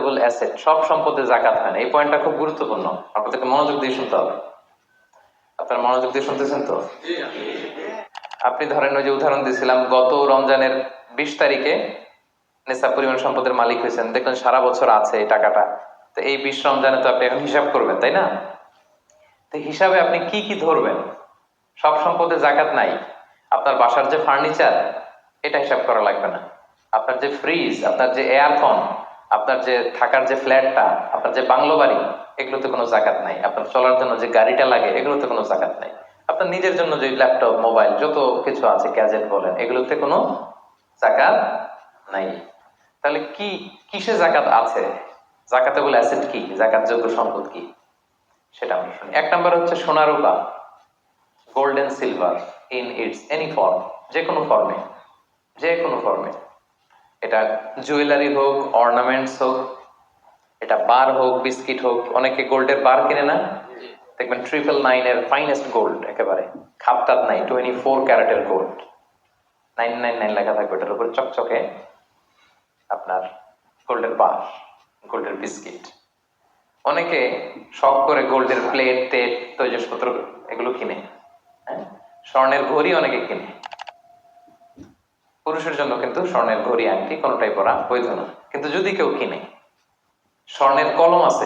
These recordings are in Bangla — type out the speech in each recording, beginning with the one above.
জাকাতেবল অ্যাসেট সব সম্পদে জাকাত হয় না। এই পয়েন্টটা খুব গুরুত্বপূর্ণ। আপনাদেরকে মনোযোগ দিয়ে শুনতে হবে। আপনারা মনোযোগ দিয়ে শুনতেছেন তো? আপনি ধরেন ওই যে উদাহরণ দিয়েছিলাম গত রমজানের বিশ তারিখে নেশা পরিমাণ সম্পদের মালিক হয়েছেন। দেখলেন সারা বছর আছে এই টাকাটা। তো এই বিশ রমজানে তো আপনি এখন হিসাব করবেন, তাই না? তো হিসাবে আপনি কি কি ধরবেন? সব সম্পদে জাকাত নাই। আপনার বাসার যে ফার্নিচার এটা হিসাব করা লাগবে না। আপনার যে ফ্রিজ আপনার যে এয়ারকন আপনার যে থাকার যে ফ্ল্যাটটা, আপনার যে বাংলো বাড়ি, এগুলোতে কোনো জাকাত নাই। আপনার চলার জন্য যে গাড়িটা লাগে, এগুলোতে কোনো জাকাত নাই। আপনার নিজের জন্য যে ল্যাপটপ, মোবাইল, যত কিছু আছে, গ্যাজেট বলেন, এগুলোতে কোনো জাকাত নাই। তাহলে কি, কিসে জাকাত আছে? জাকাতে বলে অ্যাসেট কি? জাকাত যোগ্য সম্পদ কি? সেটা আমরা শুনি। এক নম্বর হচ্ছে সোনা রূপা, gold and silver, in its any form, যে কোনো ফর্মে, যে কোনো ফর্মে। এটা জুয়েলারি হোক অর্নামেন্টস হোক, এটা বার হোক, বিস্কিট হোক, অনেকে গোল্ডের বার কিনে না। দেখবেন ট্রিপল নাইনের ফাইনেস্ট গোল্ড একেবারে। খাপটাত নাই টোয়েন্টি ফোর ক্যারেটের গোল্ড নাইন নাইন নাইন লেখা থাকবে ওটার উপর, চকচকে আপনার গোল্ডের বার, গোল্ডের বিস্কিট। অনেকে শখ করে গোল্ডের প্লেট টেট, তৈজসপত্র এগুলো কিনে। হ্যাঁ? স্বর্ণের ঘড়ি অনেকে কিনে। পুরুষের জন্য কিন্তু স্বর্ণের ঘড়ি আংটি কোনোটাই পরা বৈধ না। কিন্তু যদি কেউ কিনে, স্বর্ণের কলম আছে,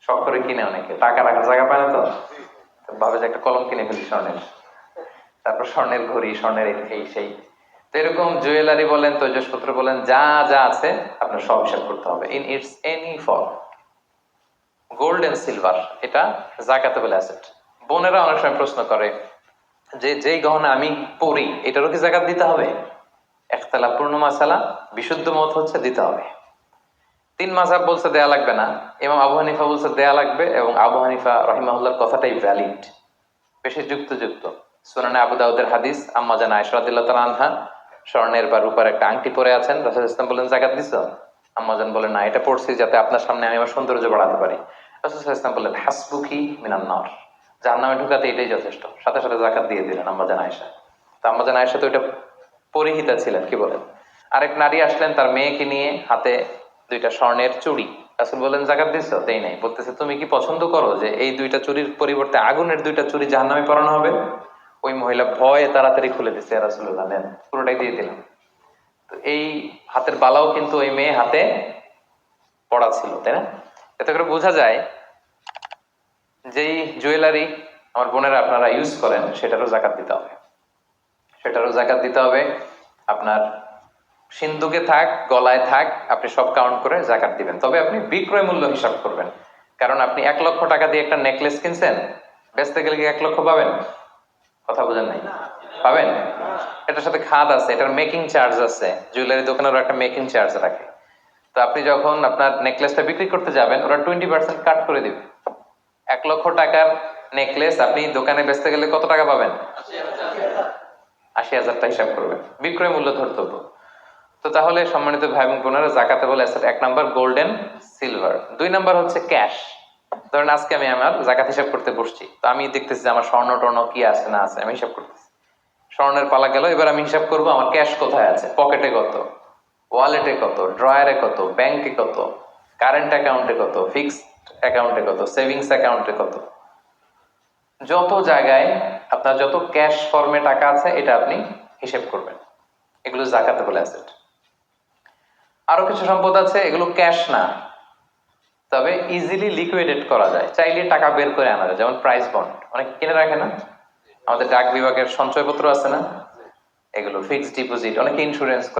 শখ করে কিনে অনেকে। টাকা রাখার জায়গা পায় না তো? ভাবে যে একটা কলম কিনে ফেলি স্বর্ণের। তারপর স্বর্ণের ঘড়ি, স্বর্ণের এই- সেই তো এরকম জুয়েলারি বলেন, তৈজসপত্র বলেন, যা যা আছে আপনার সব হিসাব করতে হবে। In its any form gold and silver এটা জাকাতেবল অ্যাসেট। বোনেরা অনেক সময় প্রশ্ন করে যে, যেই গহনা আমি পরি, এটারও কি জাকাত দিতে হবে? একতলা পূর্ণ মাসালা বিশুদ্ধ মত হচ্ছে দিতে হবে। তিন মাসাব বলছে দেয়া লাগবে না এবং আবু হানিফা বলছে দেয়া লাগবে এবং আবু হানিফা রহিমাহুল্লার কথাটাই ভ্যালিড বেশি যুক্তযুক্ত। সুনানে আবু দাউদের হাদিস, আম্মা জান আয়সরাদিল্লাহ তালা আনহা স্বর্ণের বা রূপার একটা আংটি পরে আছেন, রাসুল ইসলাম বলেন জাকাত দিছ? আম্মাজান বলেন না, এটা পড়ছি যাতে আপনার সামনে আমি আমার সৌন্দর্য বাড়াতে পারি। রাসুল ইসলাম বললেন, হাসবুকি মিনান্নর যার নামে ঢুকাতে এটাই যথেষ্ট। সাথে সাথে জাকাত দিয়ে দিলেন আম্মাজান আয়সা তো আম্মাজান আয়সা তো এটা পরিহিতা ছিলেন, কি বলেন? আরেক নারী আসলেন তার মেয়েকে নিয়ে হাতে দুইটা স্বর্ণের চুড়ি। রাসুল বলেন জাকাত দিচ্ছ দেই নাই। বলতেছে, তুমি কি পছন্দ করো যে এই দুইটা চুরির পরিবর্তে আগুনের দুইটা চুরি জাহান্নামে পরানো হবে? ওই মহিলা ভয়ে তাড়াতাড়ি খুলে দিচ্ছে রাসুল্লাহ নেন। পুরোটাই দিয়ে দিলাম। তো এই হাতের বালাও কিন্তু ওই মেয়ে হাতে পড়া ছিল, তাই না? এতে করে বোঝা যায় যেই জুয়েলারি আমার বোনেরা আপনারা ইউজ করেন, সেটারও জাকাত দিতে হবে। সেটারও জাকাত দিতে হবে। আপনার সিন্ধুকে থাক, গলায় থাক, আপনি সব কাউন্ট করে জাকাত দিবেন। তবে আপনি বিক্রয় মূল্য হিসাব করবেন। কারণ আপনি এক লক্ষ টাকা দিয়ে একটা নেকলেস কিনছেন, বেচতে গেলে কি এক লক্ষ পাবেন? কথা বোঝেন নাই? পাবেন? এটার সাথে খাদ আছে, এটার মেকিং চার্জ আছে। জুয়েলারি দোকানেরও একটা মেকিং চার্জ রাখে। তো আপনি যখন আপনার নেকলেসটা বিক্রি করতে যাবেন, ওরা টোয়েন্টি পার্সেন্ট কাট করে দিবে। এক লক্ষ টাকার নেকলেস আপনি দোকানে বেচতে গেলে কত টাকা পাবেন? আশি হাজারটা হিসাব করবেন বিক্রয় মূল্য ধরতে তো তাহলে সম্মানিত ভাই এবং বোনেরা, জাকাতে বলে asset এক নাম্বার গোল্ডেন সিলভার, দুই নাম্বার হচ্ছে ক্যাশ। ধরেন আজকে আমি আমার জাকাত হিসাব করতে বসছি, তো আমি দেখতেছি যে আমার স্বর্ণ টর্ণ কি আছে না আছে, আমি হিসাব করতেছি। স্বর্ণের পালা গেল, এবার আমি হিসাব করব আমার ক্যাশ কোথায় আছে, পকেটে কত, ওয়ালেটে কত, ড্রয়ারে কত, ব্যাংকে কত, কারেন্ট অ্যাকাউন্টে কত, ফিক্সড অ্যাকাউন্টে কত, সেভিংস অ্যাকাউন্টে কত। যত জায়গায় আপনার যত ক্যাশ ফর্মে টাকা আছে, এটা আপনি হিসেব করবেন। এগুলো জাকাতেবল অ্যাসেট আরও কিছু সম্পদ আছে, এগুলো ক্যাশ না। তবে ইজিলি লিকুইডেট করা যায়। চাইলে টাকা বের করে আনা যায়, যেমন প্রাইস বন্ড অনেক কিনে রাখে না? আমাদের ডাক বিভাগের সঞ্চয়পত্র আছে না? এগুলো ফিক্সড ডিপোজিট অনেক ইন্স্যুরেন্স